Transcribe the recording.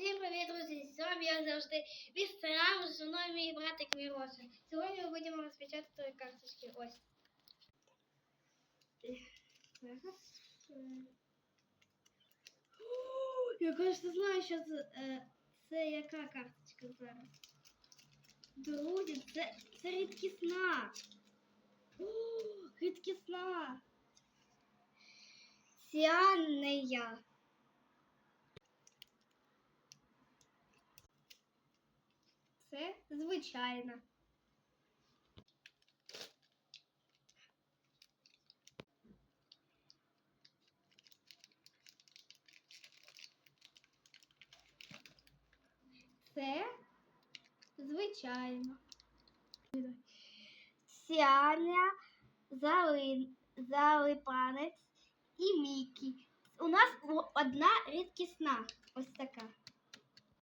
Всім привіт, друзі! З вами я завжди Вістерам, з мною мій братик Міроша. Сьогодні ми будемо розпечатати карточки. Ось. Я, конечно, знаю, що це, е, це яка карточка зараз. Друзі, це, це рідкісна. Рідкісна. Сіанея. Це звичайно. Це звичайно. Сяня, Залин, Залипанець і Мікі. У нас одна рідкісна. Ось така.